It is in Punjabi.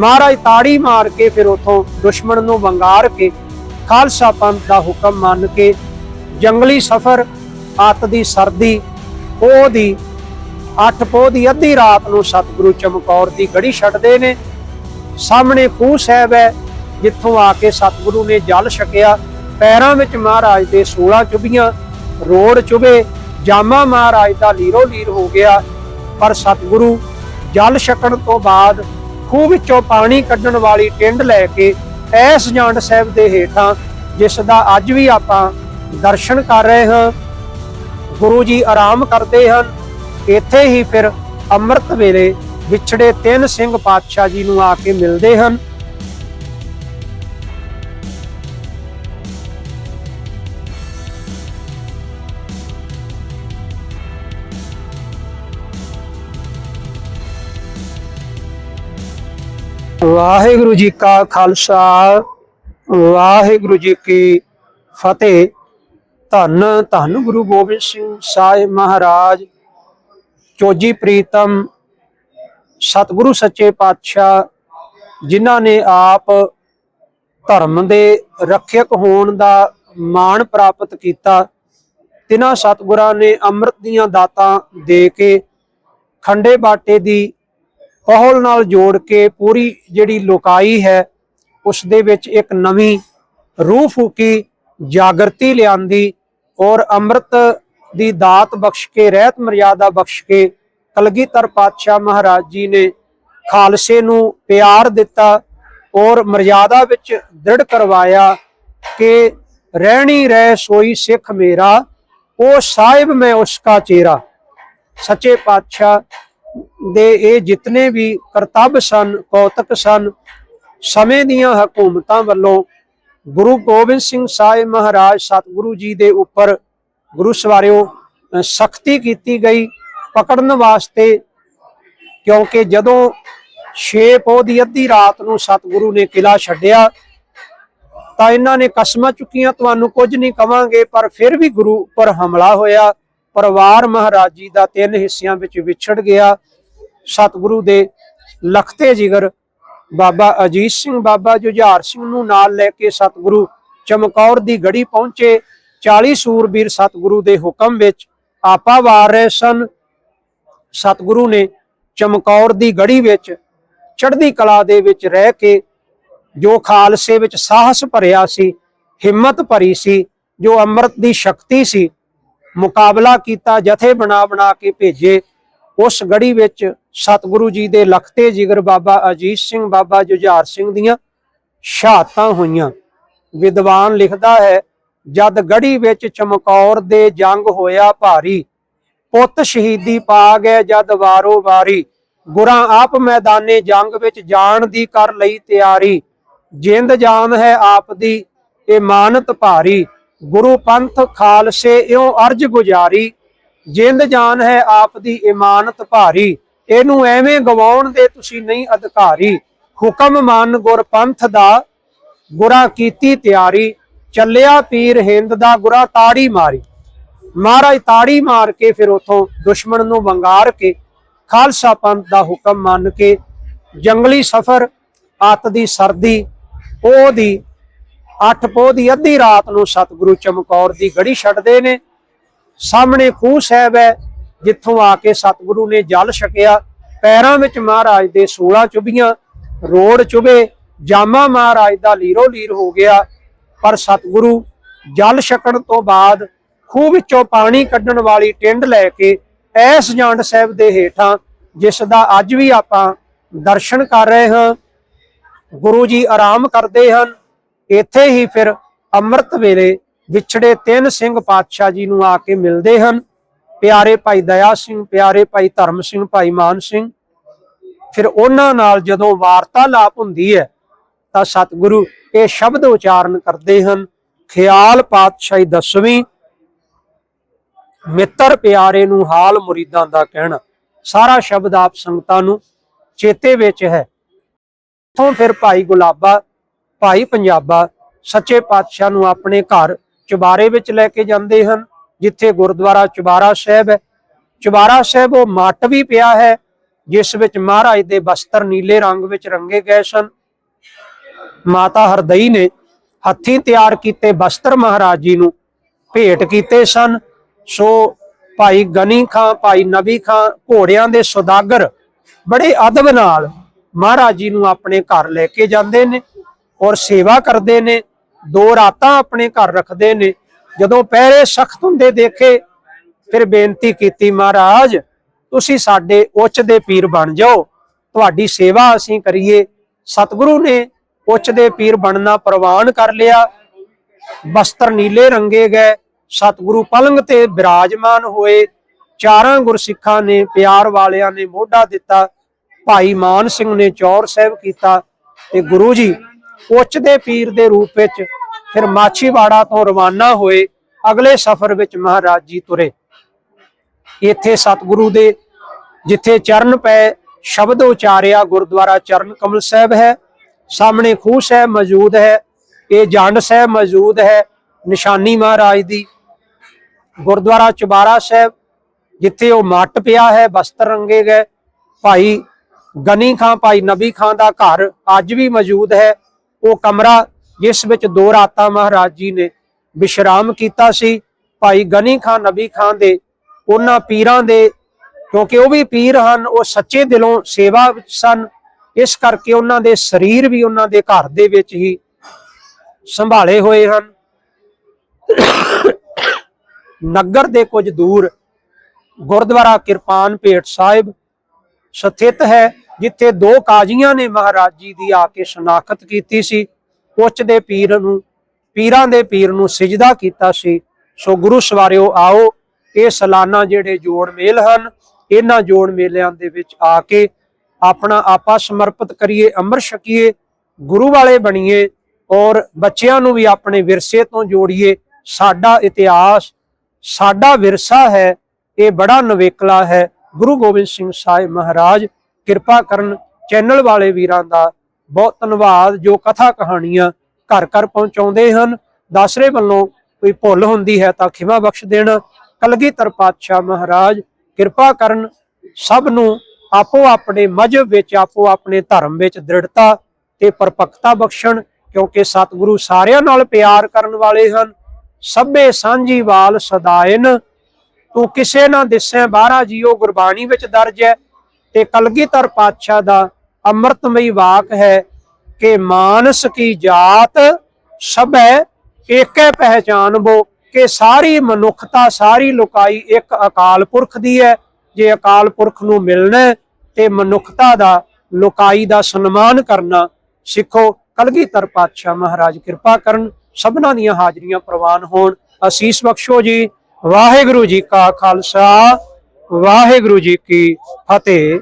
ਮਹਾਰਾਜ ਤਾੜੀ ਮਾਰ ਕੇ ਫਿਰ ਉਥੋਂ ਦੁਸ਼ਮਣ ਨੂੰ ਵੰਗਾਰ ਕੇ ਖਾਲਸਾ ਪੰਥ ਦਾ ਹੁਕਮ ਮੰਨ ਕੇ ਜੰਗਲੀ ਸਫ਼ਰ, ਅੱਤ ਦੀ ਸਰਦੀ, ਪੋਹ ਦੀ ਅੱਠ ਪੋਹ ਦੀ ਅੱਧੀ ਰਾਤ ਨੂੰ ਸਤਿਗੁਰੂ ਚਮਕੌਰ ਦੀ ਗੜੀ ਛੱਡਦੇ ਨੇ। ਸਾਹਮਣੇ ਖੂਹ ਸਾਹਿਬ ਹੈ, ਜਿੱਥੋਂ ਆ ਕੇ ਸਤਿਗੁਰੂ ਨੇ ਜਲ ਛਕਿਆ। ਪੈਰਾਂ ਵਿੱਚ ਮਹਾਰਾਜ ਦੇ 16 ਚੁਬੀਆਂ ਰੋੜ ਚੁਬੇ ਜਾਮਾ ਮਹਾਰਾਜ ਦਾ ਲੀਰੋ ਲੀਰ ਹੋ ਗਿਆ, ਪਰ ਸਤਿਗੁਰੂ ਜਲ ਛਕਣ ਤੋਂ ਬਾਅਦ ਖੂਹ ਵਿੱਚੋਂ ਪਾਣੀ ਕੱਢਣ ਵਾਲੀ ਟਿੰਡ ਲੈ ਕੇ ਐਸ ਜਾਂਡ ਸਾਹਿਬ ਦੇ ਹੇਠਾਂ, ਜਿਸ ਦਾ ਅੱਜ ਵੀ ਆਪਾਂ ਦਰਸ਼ਨ ਕਰ ਰਹੇ ਹਾਂ, ਗੁਰੂ ਜੀ ਆਰਾਮ ਕਰਦੇ ਹਨ। ਇੱਥੇ ਹੀ ਫਿਰ ਅੰਮ੍ਰਿਤ ਵੇਲੇ ਵਿਛੜੇ ਤਿੰਨ ਸਿੰਘ ਪਾਤਸ਼ਾਹ ਜੀ ਨੂੰ ਆ ਕੇ ਮਿਲਦੇ ਹਨ। ਵਾਹਿਗੁਰੂ ਜੀ ਕਾ ਖਾਲਸਾ, ਵਾਹਿਗੁਰੂ ਜੀ ਕੀ ਫਤਿਹ। ਧੰਨ ਧੰਨ ਗੁਰੂ ਗੋਬਿੰਦ ਸਿੰਘ ਸਾਹਿਬ ਮਹਾਰਾਜ, ਚੋਜੀ ਪ੍ਰੀਤਮ ਸਤਿਗੁਰੂ ਸੱਚੇ ਪਾਤਸ਼ਾਹ, ਜਿਨ੍ਹਾਂ ਨੇ ਆਪ ਧਰਮ ਦੇ ਰੱਖਿਅਕ ਹੋਣ ਦਾ ਮਾਣ ਪ੍ਰਾਪਤ ਕੀਤਾ। ਤਿਨਾਂ ਸਤਿਗੁਰਾਂ ਨੇ ਅੰਮ੍ਰਿਤ ਦੀਆਂ ਦਾਤਾਂ ਦੇ ਕੇ ਖੰਡੇ ਬਾਟੇ ਦੀ ਪਹੁਲ ਨਾਲ ਜੋੜ ਕੇ ਪੂਰੀ ਜਿਹੜੀ ਲੋਕਾਈ ਹੈ ਉਸ ਦੇ ਵਿੱਚ ਇੱਕ ਨਵੀਂ ਰੂਹ ਫੂਕੀ, ਜਾਗਰਤੀ ਲਿਆਂਦੀ ਔਰ ਅੰਮ੍ਰਿਤ ਦੀ ਦਾਤ ਬਖਸ਼ ਕੇ, ਰਹਿਤ ਮਰਿਆਦਾ ਬਖਸ਼ ਕੇ ਕਲਗੀਧਰ ਪਾਤਸ਼ਾਹ ਮਹਾਰਾਜ ਜੀ ਨੇ ਖਾਲਸੇ ਨੂੰ ਪਿਆਰ ਦਿੱਤਾ ਔਰ ਮਰਿਆਦਾ ਵਿੱਚ ਦ੍ਰਿੜ ਕਰਵਾਇਆ ਕਿ ਰਹਿਣੀ ਰਹਿ ਸੋਈ ਸਿੱਖ ਮੇਰਾ, ਉਹ ਸਾਹਿਬ ਮੈਂ ਉਸਕਾ ਚੇਰਾ। ਸੱਚੇ ਪਾਤਸ਼ਾਹ ਦੇ ਇਹ ਜਿਤਨੇ ਵੀ ਕਰਤੱਵ ਸਨ, ਕੌਤਕ ਸਨ, ਸਮੇਂ ਦੀਆਂ ਹਕੂਮਤਾਂ ਵੱਲੋਂ ਗੁਰੂ ਗੋਬਿੰਦ ਸਿੰਘ ਸਾਹਿਬ ਮਹਾਰਾਜ ਸਤਿਗੁਰੂ ਜੀ ਦੇ ਉੱਪਰ ਗੁਰੂ ਸਵਾਰਿਓ ਸਖਤੀ ਕੀਤੀ ਗਈ ਪਕੜਨ ਵਾਸਤੇ, ਕਿਉਂਕਿ ਜਦੋਂ 6 ਪੋਹ ਦੀ ਅੱਧੀ ਰਾਤ ਨੂੰ ਸਤਿਗੁਰੂ ਨੇ ਕਿਲਾ ਛੱਡਿਆ, ਤਾਂ ਇਹਨਾਂ ਨੇ ਕਸਮਾਂ ਚੁੱਕੀਆਂ, ਤੁਹਾਨੂੰ ਕੁਝ ਨਹੀਂ ਕਵਾਂਗੇ ਪਰ ਫਿਰ ਵੀ ਗੁਰੂ ਉੱਪਰ ਹਮਲਾ ਹੋਇਆ। ਪਰਿਵਾਰ ਮਹਾਰਾਜ ਜੀ ਦਾ ਤਿੰਨ ਹਿੱਸਿਆਂ ਵਿੱਚ ਵਿਛੜ ਗਿਆ। ਸਤਿਗੁਰੂ ਦੇ ਲਖਤੇ ਜਿਗਰ ਬਾਬਾ ਅਜੀਤ ਸਿੰਘ, ਬਾਬਾ ਜੁਝਾਰ ਸਿੰਘ ਨੂੰ ਨਾਲ ਲੈ ਕੇ ਸਤਿਗੁਰੂ ਚਮਕੌਰ ਦੀ ਗੜੀ ਪਹੁੰਚੇ। 40 ਸੂਰਬੀਰ ਸਤਿਗੁਰੂ ਦੇ ਹੁਕਮ ਵਿੱਚ ਆਪਾ ਵਾਰ ਰਹੇ ਸਨ। ਸਤਿਗੁਰੂ ਨੇ ਚਮਕੌਰ ਦੀ ਗੜੀ ਵਿੱਚ ਚੜ੍ਹਦੀ ਕਲਾ ਦੇ ਵਿੱਚ ਰਹਿ ਕੇ ਜੋ ਖਾਲਸੇ ਵਿੱਚ ਸਾਹਸ ਭਰਿਆ ਸੀ, ਹਿੰਮਤ ਭਰੀ ਸੀ, ਜੋ ਅੰਮ੍ਰਿਤ ਦੀ ਸ਼ਕਤੀ ਸੀ, ਮੁਕਾਬਲਾ ਕੀਤਾ, ਜਥੇ ਬਣਾ ਬਣਾ ਕੇ ਭੇਜੇ, ਉਸ ਗੜੀ ਵਿੱਚ ਸਤਿਗੁਰੂ ਜੀ ਦੇ ਲਖਤੇ ਜਿਗਰ ਬਾਬਾ ਅਜੀਤ ਸਿੰਘ, ਬਾਬਾ ਜੁਝਾਰ ਸਿੰਘ ਦੀਆਂ ਸ਼ਹਾਦਤਾਂ ਹੋਈਆਂ। ਵਿਦਵਾਨ ਲਿਖਦਾ ਹੈ, ਜਦ ਗੜੀ ਵਿੱਚ ਚਮਕੌਰ ਦੇ ਜੰਗ ਹੋਇਆ ਭਾਰੀ, ਪੁੱਤ ਸ਼ਹੀਦੀ ਪਾ ਗਏ ਜਦ ਵਾਰੋ ਵਾਰੀ। ਗੁਰਾਂ ਆਪ ਮੈਦਾਨੇ ਜੰਗ ਵਿੱਚ ਜਾਣ ਦੀ ਕਰ ਲਈ ਤਿਆਰੀ। ਜਿੰਦ ਜਾਨ ਹੈ ਆਪ ਦੀ ਇਮਾਨਤ ਭਾਰੀ। ਗੁਰੂ ਪੰਥ ਖਾਲਸੇ ਇਉਂ ਅਰਜ ਗੁਜਾਰੀ। ਜਿੰਦ ਜਾਨ ਹੈ ਆਪ ਦੀ ਇਮਾਨਤ ਭਾਰੀ। ਇਹਨੂੰ ਐਵੇਂ ਗਵਾਉਣ ਦੇ ਤੁਸੀਂ ਨਹੀਂ ਅਧਿਕਾਰੀ। ਹੁਕਮ ਮੰਨ ਗੁਰ ਦਾ ਗੁਰਾਂ ਕੀਤੀ ਤਿਆਰੀ। ਚੱਲਿਆ ਪੀਰ ਹਿੰਦ ਦਾ ਗੁਰਾਂ ਤਾੜੀ ਮਾਰੀ। ਮਹਾਰਾਜ ਤਾੜੀ ਮਾਰ ਕੇ ਫਿਰ ਉਥੋਂ ਦੁਸ਼ਮਣ ਨੂੰ ਵੰਗਾਰ ਕੇ ਖਾਲਸਾ ਪੰਥ ਦਾ ਹੁਕਮ ਮੰਨ ਕੇ ਜੰਗਲੀ ਸਫ਼ਰ, ਅੱਤ ਦੀ ਸਰਦੀ ਉਹ ਦੀ, ਅੱਠ ਪੋਹ ਦੀ ਅੱਧੀ ਰਾਤ ਨੂੰ ਸਤਿਗੁਰੂ ਚਮਕੌਰ ਦੀ ਗੜੀ ਛੱਡਦੇ ਨੇ। ਸਾਹਮਣੇ ਖੂਹ ਸਾਹਿਬ ਹੈ। ਜਿੱਥੋਂ ਆ ਕੇ ਸਤਿਗੁਰੂ ਨੇ ਜਲ ਛਕਿਆ, ਪੈਰਾਂ ਵਿੱਚ ਮਹਾਰਾਜ ਦੇ 16 ਚੁਬੀਆਂ ਰੋੜ ਚੁਬੇ ਜਾਮਾ ਮਹਾਰਾਜ ਦਾ ਲੀਰੋ ਲੀਰ ਹੋ ਗਿਆ। ਪਰ ਸਤਿਗੁਰੂ ਜਲ ਛਕਣ ਤੋਂ ਬਾਅਦ ਖੂਹ ਵਿੱਚੋਂ ਪਾਣੀ ਕੱਢਣ ਵਾਲੀ ਟਿੰਡ ਲੈ ਕੇ ਐਸ ਜਾਂਡ ਸਾਹਿਬ ਦੇ ਹੇਠਾਂ, ਜਿਸ ਦਾ ਅੱਜ ਵੀ ਆਪਾਂ ਦਰਸ਼ਨ ਕਰ ਰਹੇ ਹਾਂ, ਗੁਰੂ ਜੀ ਆਰਾਮ ਕਰਦੇ ਹਨ। ਇੱਥੇ ਹੀ ਫਿਰ ਅੰਮ੍ਰਿਤ ਵੇਲੇ ਵਿਛੜੇ ਤਿੰਨ ਸਿੰਘ ਪਾਤਸ਼ਾਹ ਜੀ ਨੂੰ ਆ ਕੇ ਮਿਲਦੇ ਹਨ। ਪਿਆਰੇ ਭਾਈ ਦਇਆ ਸਿੰਘ, ਪਿਆਰੇ ਭਾਈ ਧਰਮ ਸਿੰਘ, ਭਾਈ ਮਾਨ ਸਿੰਘ। ਫਿਰ ਉਹਨਾਂ ਨਾਲ ਜਦੋਂ ਵਾਰਤਾਲਾਪ ਹੁੰਦੀ ਹੈ, ਤਾਂ ਸਤਿਗੁਰੂ ਇਹ ਸ਼ਬਦ ਉਚਾਰਨ ਕਰਦੇ ਹਨ, ਖਿਆਲ ਪਾਤਸ਼ਾਹੀ ਦਸਵੀਂ, ਮਿੱਤਰ ਪਿਆਰੇ ਨੂੰ ਹਾਲ ਮੁਰੀਦਾਂ ਦਾ ਕਹਿਣਾ। ਸਾਰਾ ਸ਼ਬਦ ਆਪ ਸੰਗਤਾਂ ਨੂੰ ਚੇਤੇ ਵਿੱਚ ਹੈ। ਤੋਂ ਫਿਰ ਭਾਈ ਗੁਲਾਬਾ, ਭਾਈ ਪੰਜਾਬਾ ਸੱਚੇ ਪਾਤਸ਼ਾਹ ਨੂੰ ਆਪਣੇ ਘਰ ਚੁਬਾਰੇ ਵਿੱਚ ਲੈ ਕੇ ਜਾਂਦੇ ਹਨ। ਜਿੱਥੇ ਗੁਰਦੁਆਰਾ ਚੁਬਾਰਾ ਸਾਹਿਬ ਹੈ। ਚੁਬਾਰਾ ਸਾਹਿਬ ਉਹ ਮੱਟ ਵੀ ਪਿਆ ਹੈ, ਜਿਸ ਵਿੱਚ ਮਹਾਰਾਜ ਦੇ ਬਸਤਰ ਨੀਲੇ ਰੰਗ ਵਿੱਚ ਰੰਗੇ ਗਏ ਸਨ। ਮਾਤਾ ਹਰਦਈ ਨੇ ਹੱਥੀਂ ਤਿਆਰ ਕੀਤੇ ਬਸਤਰ ਮਹਾਰਾਜ ਜੀ ਨੂੰ ਭੇਟ ਕੀਤੇ ਸਨ। ਸੋ ਭਾਈ ਗਨੀ ਖਾਂ, ਭਾਈ ਨਬੀ ਖਾਂ, ਘੋੜਿਆਂ ਦੇ ਸੁਦਾਗਰ ਬੜੇ ਅਦਬ ਨਾਲ ਮਹਾਰਾਜ ਜੀ ਨੂੰ ਆਪਣੇ ਘਰ ਲੈ ਕੇ ਜਾਂਦੇ ਨੇ ਔਰ ਸੇਵਾ ਕਰਦੇ ਨੇ। ਦੋ ਰਾਤਾਂ ਆਪਣੇ ਘਰ ਰੱਖਦੇ ਨੇ। ਜਦੋਂ ਪਹਿਰੇ ਸਖਤ ਹੁੰਦੇ ਦੇਖੇ, ਫਿਰ ਬੇਨਤੀ ਕੀਤੀ, ਮਹਾਰਾਜ, ਤੁਸੀਂ ਸਾਡੇ ਉੱਚ ਦੇ ਪੀਰ ਬਣ ਜਾਓ। ਤੁਹਾਡੀ ਸੇਵਾ ਅਸੀਂ ਕਰੀਏ। ਸਤਿਗੁਰੂ ਨੇ ਉੱਚ ਦੇ ਪੀਰ ਬਣਨਾ ਪ੍ਰਵਾਨ ਕਰ ਲਿਆ। ਬਸਤਰ ਨੀਲੇ ਰੰਗੇ ਗਏ। ਸਤਿਗੁਰੂ ਪਲੰਗ ਤੇ ਬਿਰਾਜਮਾਨ ਹੋਏ। ਚਾਰਾਂ ਗੁਰਸਿੱਖਾਂ ਨੇ, ਪਿਆਰ ਵਾਲਿਆਂ ਨੇ ਮੋਢਾ ਦਿੱਤਾ। ਭਾਈ ਮਾਨ ਸਿੰਘ ਨੇ ਚੌਰ ਸਾਹਿਬ ਕੀਤਾ ਤੇ ਗੁਰੂ ਜੀ ਉੱਚ ਦੇ ਪੀਰ ਦੇ ਰੂਪ ਵਿੱਚ ਫਿਰ ਮਾਛੀਵਾੜਾ ਤੋਂ ਰਵਾਨਾ ਹੋਏ ਅਗਲੇ ਸਫ਼ਰ ਵਿੱਚ ਮਹਾਰਾਜ ਜੀ ਤੁਰੇ। ਇੱਥੇ ਸਤਿਗੁਰੂ ਦੇ ਜਿੱਥੇ ਚਰਨ ਪਏ ਸ਼ਬਦ ਉਚਾਰਿਆ, ਗੁਰਦੁਆਰਾ ਚਰਨ ਕਮਲ ਸਾਹਿਬ ਹੈ, ਸਾਹਮਣੇ ਖੂਹ ਸਾਹਿਬ ਮੌਜੂਦ ਹੈ, ਇਹ ਜੰਡ ਸਾਹਿਬ ਮੌਜੂਦ ਹੈ, ਨਿਸ਼ਾਨੀ ਮਹਾਰਾਜ ਦੀ। ਗੁਰਦੁਆਰਾ ਚੁਬਾਰਾ ਸਾਹਿਬ, ਜਿੱਥੇ ਉਹ ਮੱਟ ਪਿਆ ਹੈ, ਬਸਤਰ ਰੰਗੇ ਗਏ। ਭਾਈ ਗਨੀ ਖਾਂ, ਭਾਈ ਨਬੀ ਖਾਂ ਦਾ ਘਰ ਅੱਜ ਵੀ ਮੌਜੂਦ ਹੈ। ਉਹ ਕਮਰਾ ਜਿਸ ਵਿੱਚ ਦੋ ਰਾਤਾਂ ਮਹਾਰਾਜ ਜੀ ਨੇ ਵਿਸ਼ਰਾਮ ਕੀਤਾ ਸੀ, ਭਾਈ ਗਨੀ ਖਾਨ, ਨਬੀ ਖਾਂ ਦੇ, ਉਹਨਾਂ ਪੀਰਾਂ ਦੇ, ਕਿਉਂਕਿ ਉਹ ਵੀ ਪੀਰ ਹਨ, ਉਹ ਸੱਚੇ ਦਿਲੋਂ ਸੇਵਾ ਵਿੱਚ ਸਨ। ਇਸ ਕਰਕੇ ਉਹਨਾਂ ਦੇ ਸਰੀਰ ਵੀ ਉਹਨਾਂ ਦੇ ਘਰ ਦੇ ਵਿੱਚ ਹੀ ਸੰਭਾਲੇ ਹੋਏ ਹਨ। ਨਗਰ ਦੇ ਕੁਝ ਦੂਰ ਗੁਰਦੁਆਰਾ ਕਿਰਪਾਨ ਭੇਟ ਸਾਹਿਬ ਸਥਿਤ ਹੈ, ਜਿੱਥੇ ਦੋ ਕਾਜ਼ੀਆਂ ਨੇ ਮਹਾਰਾਜ ਜੀ ਦੀ ਆ ਕੇ ਸ਼ਨਾਖਤ ਕੀਤੀ ਸੀ। ਉੱਚ ਦੇ ਪੀਰ ਨੂੰ, ਪੀਰਾਂ ਦੇ ਪੀਰ ਨੂੰ ਸਿਜਦਾ ਕੀਤਾ ਸੀ। ਸੋ ਗੁਰੂ ਸਵਾਰਿਓ, ਆਓ, ਇਹ ਸਾਲਾਨਾ ਜਿਹੜੇ ਜੋੜ ਮੇਲ ਹਨ, ਇਹਨਾਂ ਜੋੜ ਮੇਲਿਆਂ ਦੇ ਵਿੱਚ ਆ ਕੇ ਆਪਣਾ ਆਪਾ ਸਮਰਪਿਤ ਕਰੀਏ, ਅੰਮ੍ਰਿਤ ਛਕੀਏ, ਗੁਰੂ ਵਾਲੇ ਬਣੀਏ ਔਰ ਬੱਚਿਆਂ ਨੂੰ ਵੀ ਆਪਣੇ ਵਿਰਸੇ ਤੋਂ ਜੋੜੀਏ। ਸਾਡਾ ਇਤਿਹਾਸ, ਸਾਡਾ ਵਿਰਸਾ ਹੈ, ਇਹ ਬੜਾ ਨਵੇਕਲਾ ਹੈ। ਗੁਰੂ ਗੋਬਿੰਦ ਸਿੰਘ ਸਾਹਿਬ ਮਹਾਰਾਜ, ਕਿਰਪਾ ਕਰਨ ਚੈਨਲ ਵਾਲੇ ਵੀਰਾਂ ਦਾ ਬਹੁਤ ਧੰਨਵਾਦ, ਜੋ ਕਥਾ ਕਹਾਣੀਆਂ ਘਰ ਘਰ ਪਹੁੰਚਾਉਂਦੇ ਹਨ। ਦਾਸਰੇ ਵੱਲੋਂ ਕੋਈ ਭੁੱਲ ਹੁੰਦੀ ਹੈ ਤਾਂ ਖਿਮਾ ਬਖਸ਼ ਦੇਣਾ। ਕਲਗੀਧਰ ਪਾਤਸ਼ਾਹ ਮਹਾਰਾਜ, ਕਿਰਪਾ ਕਰਨ ਸਭ ਨੂੰ ਆਪੋ ਆਪਣੇ ਮਜਹਬ ਵਿੱਚ, ਆਪੋ ਆਪਣੇ ਧਰਮ ਵਿੱਚ ਦ੍ਰਿੜਤਾ ਤੇ ਪਰਪੱਕਤਾ ਬਖਸ਼ਣ, ਕਿਉਂਕਿ ਸਤਿਗੁਰੂ ਸਾਰਿਆਂ ਨਾਲ ਪਿਆਰ ਕਰਨ ਵਾਲੇ ਹਨ। ਸਭੇ ਸਾਂਝੀ ਵਾਲ ਸਦਾਇਨ। ਤੂੰ ਕਿਸੇ ਨਾ ਦਿਸੈ, ਬਾਹਰਾ ਜੀਓ ਗੁਰਬਾਣੀ ਵਿੱਚ ਦਰਜ ਹੈ ਤੇ ਕਲਗੀਧਰ ਪਾਤਸ਼ਾਹ ਦਾ ਅੰਮ੍ਰਿਤਮਈ ਵਾਕ ਹੈ ਕਿ ਮਾਨਸ ਕੀ ਜਾਤ ਸਭੈ ਏਕੈ ਪਹਿਚਾਨਬੋ, ਕਿ ਸਾਰੀ ਮਨੁੱਖਤਾ, ਸਾਰੀ ਲੋਕਾਈ ਇੱਕ ਅਕਾਲ ਪੁਰਖ ਦੀ ਹੈ। ਜੇ ਅਕਾਲ ਪੁਰਖ ਨੂੰ ਮਿਲਣਾ ਤੇ ਮਨੁੱਖਤਾ ਦਾ, ਲੋਕਾਈ ਦਾ ਸਨਮਾਨ ਕਰਨਾ। ਸਿੱਖੋ, ਕਲਗੀਧਰ ਪਾਤਸ਼ਾਹ ਮਹਾਰਾਜ ਕਿਰਪਾ ਕਰਨ, ਸਭਨਾਂ ਦੀਆਂ ਹਾਜ਼ਰੀਆਂ ਪ੍ਰਵਾਨ ਹੋਣ। ਅਸੀਸ ਬਖਸ਼ੋ ਜੀ, ਵਾਹਿਗੁਰੂ ਜੀ ਕਾ ਖਾਲਸਾ, ਵਾਹਿਗੁਰੂ ਜੀ ਕੀ ਫਤਿਹ।